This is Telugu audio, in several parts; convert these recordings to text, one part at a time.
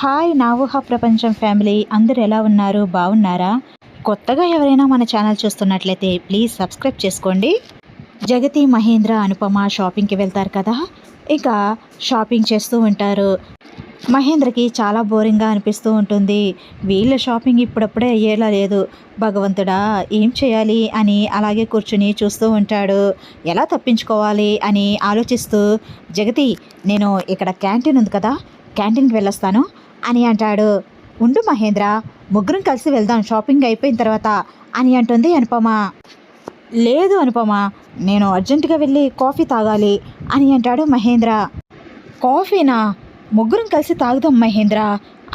హాయ్ నా ఊహ ప్రపంచం ఫ్యామిలీ అందరు ఎలా ఉన్నారు? బాగున్నారా కొత్తగా ఎవరైనా మన ఛానల్ చూస్తున్నట్లయితే ప్లీజ్ సబ్స్క్రైబ్ చేసుకోండి. జగతి మహేంద్ర అనుపమ షాపింగ్కి వెళ్తారు కదా? ఇక షాపింగ్ చేస్తూ ఉంటారు. మహేంద్రకి చాలా బోరింగ్గా అనిపిస్తూ ఉంటుంది. వీళ్ళ షాపింగ్ ఇప్పుడప్పుడే అయ్యేలా లేదు. భగవంతుడా ఏం చేయాలి? అని అలాగే కూర్చుని చూస్తూ ఉంటాడు. ఎలా తప్పించుకోవాలి? అని ఆలోచిస్తూ జగతి నేను ఇక్కడ క్యాంటీన్ ఉంది కదా? క్యాంటీన్కి వెళ్ళొస్తాను. అని అంటాడు. ఉండు మహేంద్ర ముగ్గురం కలిసి వెళ్దాం షాపింగ్ అయిపోయిన తర్వాత అని అంటుంది అనుపమ. లేదు అనుపమ నేను అర్జెంటుగా వెళ్ళి కాఫీ తాగాలి అని అంటాడు మహేంద్ర. కాఫీనా? ముగ్గురం కలిసి తాగుదాం మహేంద్ర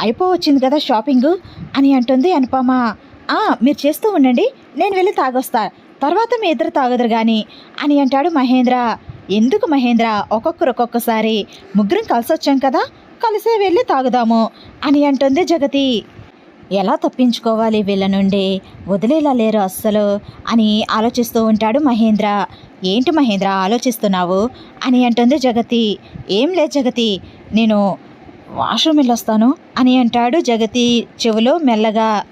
అయిపోవచ్చింది కదా షాపింగ్ అని అంటుంది అనుపమ. మీరు చేస్తూ ఉండండి నేను వెళ్ళి తాగొస్తా తర్వాత మీ ఇద్దరు తాగదురు కానీ అని అంటాడు మహేంద్ర. ఎందుకు మహేంద్ర ఒక్కొక్కరు ఒక్కొక్కసారి ముగ్గురం కలిసి వచ్చాం కదా కలిసే వెళ్ళి తాగుదాము అని అంటుంది జగతి. ఎలా తప్పించుకోవాలి వీళ్ళ నుండి? వదిలేలా లేరు అస్సలు అని ఆలోచిస్తూ ఉంటాడు మహేంద్ర. ఏంటి మహేంద్ర ఆలోచిస్తున్నావు? అని అంటుంది జగతి. ఏం లేదు జగతి నేను వాష్రూమ్ వెళ్ళొస్తాను అని అంటాడు జగతి చెవిలో మెల్లగా.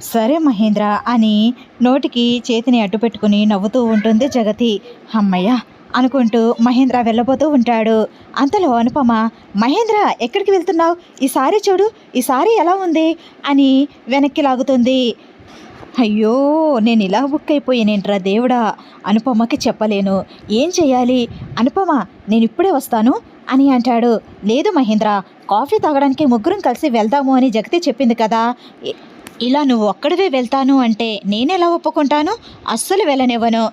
సరే మహేంద్ర అని నోటికి చేతిని అడ్డు పెట్టుకుని నవ్వుతూ ఉంటుంది జగతి. అమ్మయ్య అనుకుంటూ మహేంద్ర వెళ్ళబోతూ ఉంటాడు. అంతలో అనుపమ మహేంద్ర ఎక్కడికి వెళ్తున్నావు? ఈ సారీ చూడు ఈ సారీ ఎలా ఉంది? అని వెనక్కి లాగుతుంది. అయ్యో నేను ఇలా బుక్ అయిపోయానేంట్రా దేవుడా? అనుపమకి చెప్పలేను. ఏం చేయాలి అనుపమ నేను ఇప్పుడే వస్తాను అని అంటాడు. లేదు మహేంద్ర కాఫీ తాగడానికి ముగ్గురం కలిసి వెళ్దాము అని జగతి చెప్పింది కదా. ఇలా నువ్వు ఒక్కడివే వెళ్తాను అంటే నేనెలా ఒప్పుకుంటాను? అస్సలు వెళ్ళనివ్వను.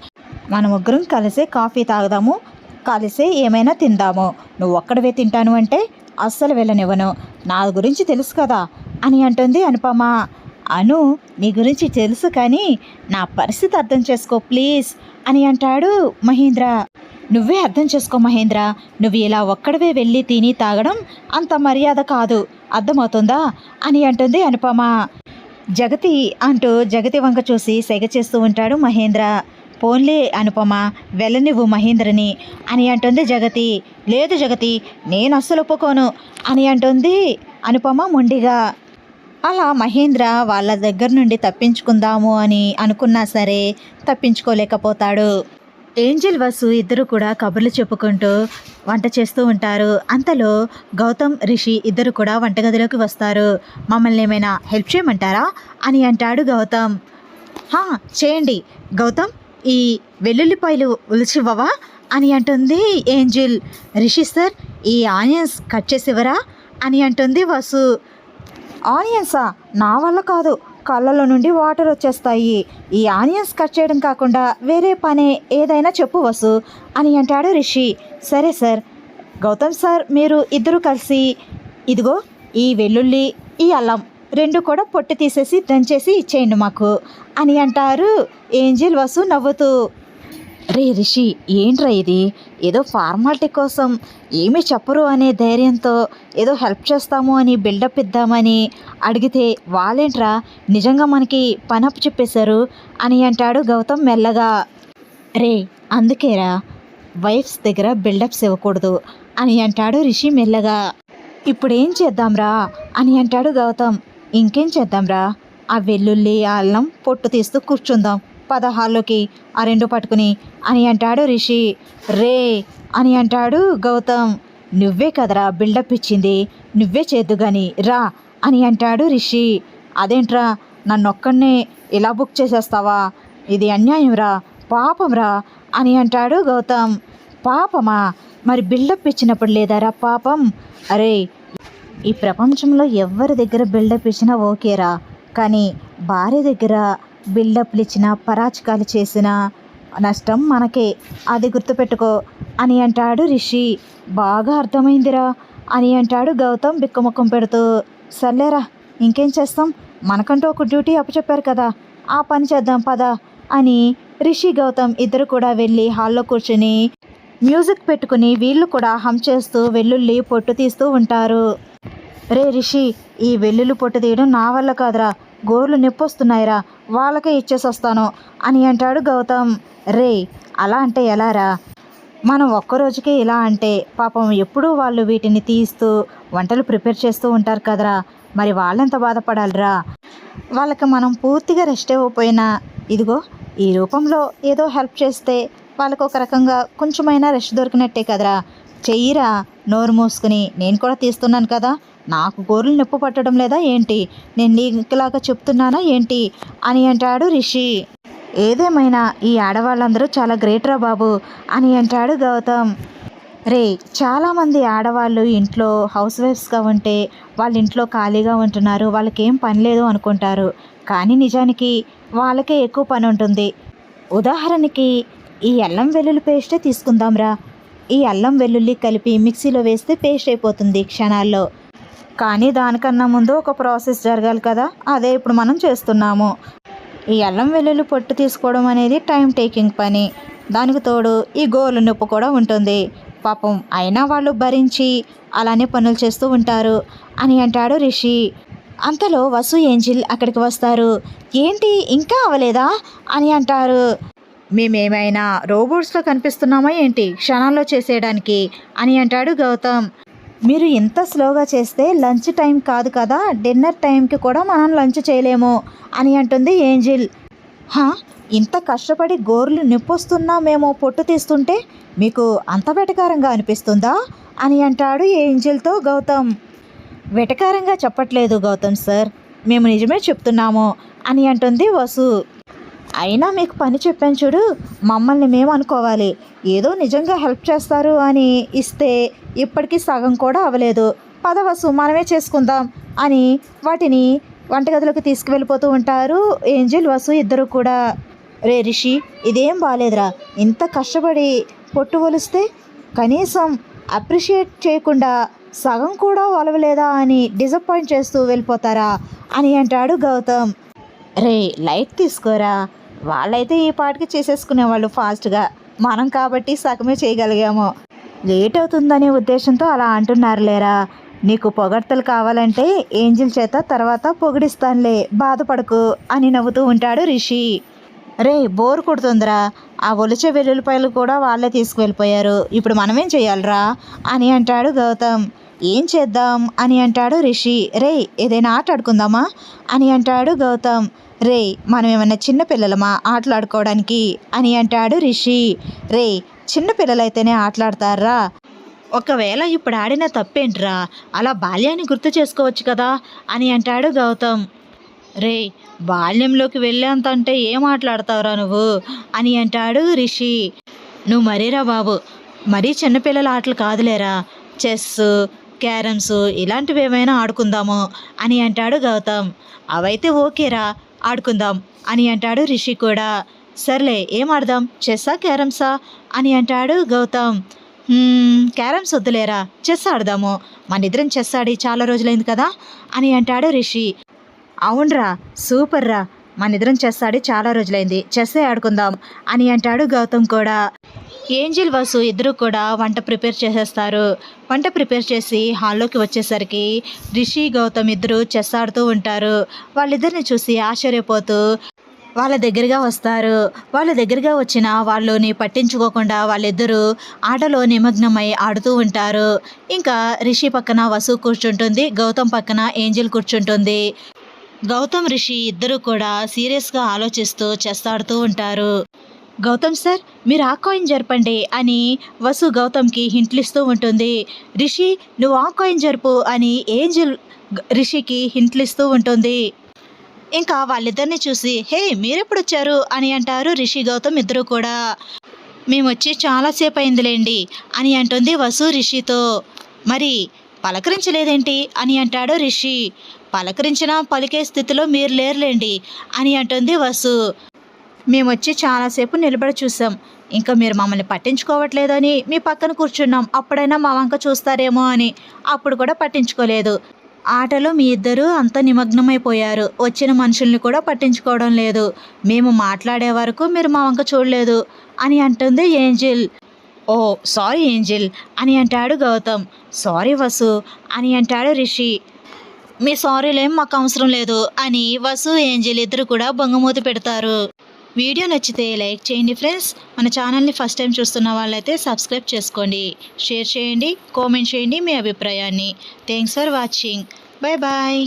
మన ముగ్గురం కలిసే కాఫీ తాగుదాము కలిసే ఏమైనా తిందాము. నువ్వు ఒక్కడివే తింటాను అంటే అస్సలు వెళ్ళనివ్వను. నా గురించి తెలుసు కదా అని అంటుంది అనుపమ. అను నీ గురించి తెలుసు కానీ నా పరిస్థితి అర్థం చేసుకో ప్లీజ్ అని అంటాడు మహేంద్ర. నువ్వే అర్థం చేసుకో మహేంద్ర. నువ్వు ఇలా ఒక్కడవే వెళ్ళి తిని తాగడం అంత మర్యాద కాదు. అర్థమవుతుందా అని అంటుంది అనుపమ. జగతి అంటూ జగతి వంక చూసి సెగ చేస్తూ ఉంటాడు మహేంద్ర. పోన్లే అనుపమ వెళ్ళనివ్వు మహేంద్రని. అని అంటుంది జగతి. లేదు జగతి నేను అస్సలు ఒప్పుకోను అని అంటుంది అనుపమ మొండిగా. అలా మహేంద్ర వాళ్ళ దగ్గర నుండి తప్పించుకుందాము అని అనుకున్నా సరే తప్పించుకోలేకపోతాడు. ఏంజల్ వసు ఇద్దరు కూడా కబుర్లు చెప్పుకుంటూ వంట చేస్తూ ఉంటారు. అంతలో గౌతమ్ రిషి ఇద్దరు కూడా వంటగదిలోకి వస్తారు. మమ్మల్ని ఏమైనా హెల్ప్ చేయమంటారా? అని అంటాడు గౌతమ్. చేయండి. గౌతమ్ ఈ వెల్లుల్లిపాయలు ఉలిచివ్వవా అని అంటుంది ఏంజిల్ రిషి సార్. ఈ ఆనియన్స్ కట్ చేసివ్వరా అని అంటుంది వసు. ఆనియన్సా? నా వల్ల కాదు. కళ్ళలో నుండి వాటర్ వచ్చేస్తాయి. ఈ ఆనియన్స్ కట్ చేయడం కాకుండా వేరే పని ఏదైనా చెప్పు వసు అని అంటాడు రిషి. సరే సార్. గౌతమ్ సార్ మీరు ఇద్దరు కలిసి ఇదిగో ఈ వెల్లుల్లి ఈ అల్లం రెండు కూడా పొట్టు తీసేసి దంచేసి ఇచ్చేయండి మాకు అని అంటారు ఏంజిల్ వసు నవ్వుతూ. రే రిషి ఏంట్రా ఇది? ఏదో ఫార్మాలిటీ కోసం ఏమీ చెప్పరు అనే ధైర్యంతో ఏదో హెల్ప్ చేస్తాము అని బిల్డప్ ఇద్దామని అడిగితే వాళ్ళేంట్రా నిజంగా మనకి పనప్ చెప్పేశారు అని అంటాడు గౌతమ్ మెల్లగా. రే అందుకేరా వైఫ్స్ దగ్గర బిల్డప్స్ ఇవ్వకూడదు అని అంటాడు రిషి మెల్లగా. ఇప్పుడు ఏం చేద్దాంరా అని అంటాడు గౌతమ్. ఇంకేం చేద్దాంరా? ఆ వెల్లుల్లి ఆ అల్లం పొట్టు తీస్తూ కూర్చుందాం. పద హాల్లోకి ఆ రెండు పట్టుకుని. అని అంటాడు రిషి. రే! అని అంటాడు గౌతమ్. నువ్వే కదరా బిల్డప్ ఇచ్చింది. నువ్వే చేద్దు గాని రా! అని అంటాడు రిషి. అదేంట్రా? నన్నొక్కడినే ఇలా బుక్ చేసేస్తావా? ఇది అన్యాయం రా పాపం రా అని అంటాడు గౌతమ్. పాపమా? మరి బిల్డప్ ఇచ్చినప్పుడు లేదారా పాపం? అరే! ఈ ప్రపంచంలో ఎవరి దగ్గర బిల్డప్ ఇచ్చినా ఓకేరా. కానీ భార్య దగ్గర బిల్డప్లు ఇచ్చిన పరాచకాలు చేసిన నష్టం మనకే. అది గుర్తుపెట్టుకో. అని అంటాడు రిషి. బాగా అర్థమైందిరా. అని అంటాడు గౌతమ్ బిక్కుముఖం పెడుతూ. సర్లేరా ఇంకేం చేస్తాం? మనకంటూ ఒక డ్యూటీ అప్పచెప్పారు కదా. ఆ పని చేద్దాం పద. అని రిషి గౌతమ్ ఇద్దరు కూడా వెళ్ళి హాల్లో కూర్చుని మ్యూజిక్ పెట్టుకుని వీళ్ళు కూడా హమ్ చేస్తూ వెల్లుల్లి పొట్టు తీస్తూ ఉంటారు. రే రిషి ఈ వెల్లుల్లి పొట్టు తీయడం నా వల్ల కాదురా. గోర్లు నొప్పొస్తున్నాయిరా. వాళ్ళకే ఇచ్చేసి వస్తాను అని అంటాడు గౌతమ్. రే అలా అంటే ఎలారా? మనం ఒక్కరోజుకే ఇలా అంటే పాపం ఎప్పుడూ వాళ్ళు వీటిని తీస్తూ వంటలు ప్రిపేర్ చేస్తూ ఉంటారు కదరా. మరి వాళ్ళెంత బాధపడాలిరా? వాళ్ళకి మనం పూర్తిగా రెస్ట్ ఇవ్వకపోయినా ఇదిగో ఈ రూపంలో ఏదో హెల్ప్ చేస్తే వాళ్ళకు ఒక రకంగా కొంచెమైనా రెస్ట్ దొరికినట్టే కదరా. చెయ్యిరా నోరు మూసుకుని. నేను కూడా తీస్తున్నాను కదా. నాకు గోర్లు నొప్పి పట్టడం లేదా ఏంటి? నేను నీకులాగా చెప్తున్నానా ఏంటి? అని అంటాడు రిషి. ఏదేమైనా ఈ ఆడవాళ్ళందరూ చాలా గ్రేట్ రా బాబు అని అంటాడు గౌతమ్. రే చాలామంది ఆడవాళ్ళు ఇంట్లో హౌస్ వైఫ్స్గా ఉంటే వాళ్ళ ఇంట్లో ఖాళీగా ఉంటున్నారు వాళ్ళకి ఏం పని లేదు అనుకుంటారు. కానీ నిజానికి వాళ్ళకే ఎక్కువ పని ఉంటుంది. ఉదాహరణకి ఈ అల్లం వెల్లుల్లి పేస్టే తీసుకుందాంరా. ఈ అల్లం వెల్లుల్లి కలిపి మిక్సీలో వేస్తే పేస్ట్ అయిపోతుంది క్షణాల్లో. కానీ దానికన్నా ముందు ఒక ప్రాసెస్ జరగాలి కదా? అదే ఇప్పుడు మనం చేస్తున్నాము. ఈ అల్లం వెల్లుల్లి పొట్టు తీసుకోవడం అనేది టైం టేకింగ్ పని. దానికి తోడు ఈ గోలు నొప్పి కూడా ఉంటుంది. పాపం అయినా వాళ్ళు భరించి అలానే పనులు చేస్తూ ఉంటారు అని అంటాడు రిషి. అంతలో వసు ఏంజిల్ అక్కడికి వస్తారు. ఏంటి ఇంకా అవ్వలేదా? అని అంటారు. మేమేమైనా రోబోట్స్లో కనిపిస్తున్నామా ఏంటి? క్షణాల్లో చేసేయడానికి అని అంటాడు గౌతమ్. మీరు ఇంత స్లోగా చేస్తే లంచ్ టైం కాదు కదా డిన్నర్ టైంకి కూడా మనం లంచ్ చేయలేము అని అంటుంది ఏంజిల్. హా ఇంత కష్టపడి గోర్లు నిప్పొస్తున్నా మేము పొట్టు తీస్తుంటే మీకు అంత వెటకారంగా అనిపిస్తుందా అని అంటాడు ఏంజిల్తో గౌతమ్. వెటకారంగా చెప్పట్లేదు గౌతమ్ సార్ మేము నిజమే చెప్తున్నాము అని అంటుంది వసు. అయినా మీకు పని చెప్పాను చూడు మమ్మల్ని మేము అనుకోవాలి. ఏదో నిజంగా హెల్ప్ చేస్తారు అని ఇస్తే ఇప్పటికీ సగం కూడా అవ్వలేదు. పదవసు మనమే చేసుకుందాం అని వాటిని వంటగదిలోకి తీసుకువెళ్ళిపోతూ ఉంటారు ఏంజిల్ వసు ఇద్దరు కూడా. రే రిషి ఇదేం బాగాలేదురా ఇంత కష్టపడి పొట్టు ఒలిస్తే కనీసం అప్రిషియేట్ చేయకుండా సగం కూడా ఒలవలేదా అని డిసప్పాయింట్ చేస్తూ వెళ్ళిపోతారా అని అంటాడు గౌతమ్. రే లైట్ తీసుకోరా. వాళ్ళైతే ఈ పాటికి చేసేసుకునేవాళ్ళు ఫాస్ట్గా. మనం కాబట్టి సగమే చేయగలిగాము. లేట్ అవుతుందనే ఉద్దేశంతో అలా అంటున్నారు లేరా? నీకు పొగడ్తలు కావాలంటే ఏంజిల్ చేత తర్వాత పొగిడిస్తానులే బాధపడకు అని నవ్వుతూ ఉంటాడు రిషి. రే బోర్ కొడుతుందిరా. ఆ ఒలిచే వెల్లుల్లిపాయలు కూడా వాళ్ళే తీసుకువెళ్ళిపోయారు. ఇప్పుడు మనమేం చేయాలిరా? అని అంటాడు గౌతమ్. ఏం చేద్దాం? అని అంటాడు రిషి. రే ఏదైనా ఆట ఆడుకుందామా? అని అంటాడు గౌతమ్. రే మనం ఏమైనా చిన్నపిల్లలమా ఆటలాడుకోవడానికి? అని అంటాడు రిషి. రే చిన్నపిల్లలైతేనే ఆటలాడతారా? ఒకవేళ ఇప్పుడు ఆడిన తప్పేంట్రా? అలా బాల్యాన్ని గుర్తు చేసుకోవచ్చు కదా? అని అంటాడు గౌతమ్. రే బాల్యంలోకి వెళ్ళేంతంటే ఏం ఆటలాడతావురా నువ్వు? అని అంటాడు రిషి. నువ్వు మరీరా బాబు? మరీ చిన్నపిల్లల ఆటలు కాదులేరా? చెస్ క్యారమ్స్ ఇలాంటివి ఏమైనా ఆడుకుందాము అని అంటాడు గౌతమ్. అవైతే ఓకేరా. ఆడుకుందాం అని అంటాడు రిషి కూడా. సర్లే ఏం ఆడదాం? చెస్సా క్యారమ్సా? అని అంటాడు గౌతమ్. క్యారమ్స్ వద్దులేరా చెస్ ఆడదాము. మన ఇద్దరం చెస్ ఆడి చాలా రోజులైంది కదా? అని అంటాడు రిషి. అవునరా సూపర్ రా మన ఇద్దరం చెస్ ఆడి చాలా రోజులైంది. చెస్సే ఆడుకుందాం అని అంటాడు గౌతమ్ కూడా. ఏంజిల్ వసు ఇద్దరు కూడా వంట ప్రిపేర్ చేసేస్తారు. వంట ప్రిపేర్ చేసి హాల్లోకి వచ్చేసరికి రిషి గౌతమ్ ఇద్దరు చెస్ ఆడుతూ ఉంటారు. వాళ్ళిద్దరిని చూసి ఆశ్చర్యపోతూ వాళ్ళ దగ్గరగా వస్తారు. వాళ్ళ దగ్గరగా వచ్చిన వాళ్ళని పట్టించుకోకుండా వాళ్ళిద్దరూ ఆటలో నిమగ్నమై ఆడుతూ ఉంటారు. ఇంకా రిషి పక్కన వసు కూర్చుంటుంది గౌతమ్ పక్కన ఏంజిల్ కూర్చుంటుంది. గౌతమ్ రిషి ఇద్దరు కూడా సీరియస్గా ఆలోచిస్తూ చెస్ ఆడుతూ ఉంటారు. గౌతమ్ సార్ మీరు ఆ కాయిన్ జరపండి అని వసు గౌతమ్కి హింట్లిస్తూ ఉంటుంది. రిషి నువ్వు ఆ కాయిన్ జరుపు అని ఏంజల్ రిషికి హింట్లిస్తూ ఉంటుంది. ఇంకా వాళ్ళిద్దరిని చూసి హే మీరెప్పుడు వచ్చారు అని అంటారు రిషి గౌతమ్ ఇద్దరు కూడా. మేము వచ్చి చాలాసేపు అయిందిలేండి అని అంటుంది వసు రిషితో. మరి పలకరించలేదేంటి అని అంటాడు రిషి. పలకరించినా పలికే స్థితిలో మీరు లేరులేండి అని అంటుంది వసు. మేము వచ్చి చాలాసేపు నిలబడి చూసాం. ఇంకా మీరు మమ్మల్ని పట్టించుకోవట్లేదని మీ పక్కన కూర్చున్నాం. అప్పుడైనా మా వంక చూస్తారేమో అని. అప్పుడు కూడా పట్టించుకోలేదు. ఆటలో మీ ఇద్దరూ అంత నిమగ్నమైపోయారు. వచ్చిన మనుషుల్ని కూడా పట్టించుకోవడం లేదు. మేము మాట్లాడే వరకు మీరు మా వంక చూడలేదు అని అంటుంది ఏంజిల్. ఓ సారీ ఏంజిల్ అని అంటాడు గౌతమ్. సారీ వసు అని అంటాడు రిషి. మీ సారీలేం మాకు అవసరం లేదు అని వసు ఏంజిల్ ఇద్దరు కూడా బొంగమూతి పెడతారు. వీడియో నచ్చితే లైక్ చేయండి ఫ్రెండ్స్. మన ఛానల్ని ఫస్ట్ టైం చూస్తున్న వాళ్ళైతే సబ్స్క్రైబ్ చేసుకోండి. షేర్ చేయండి కామెంట్ చేయండి మీ అభిప్రాయాన్ని. Thanks for watching bye bye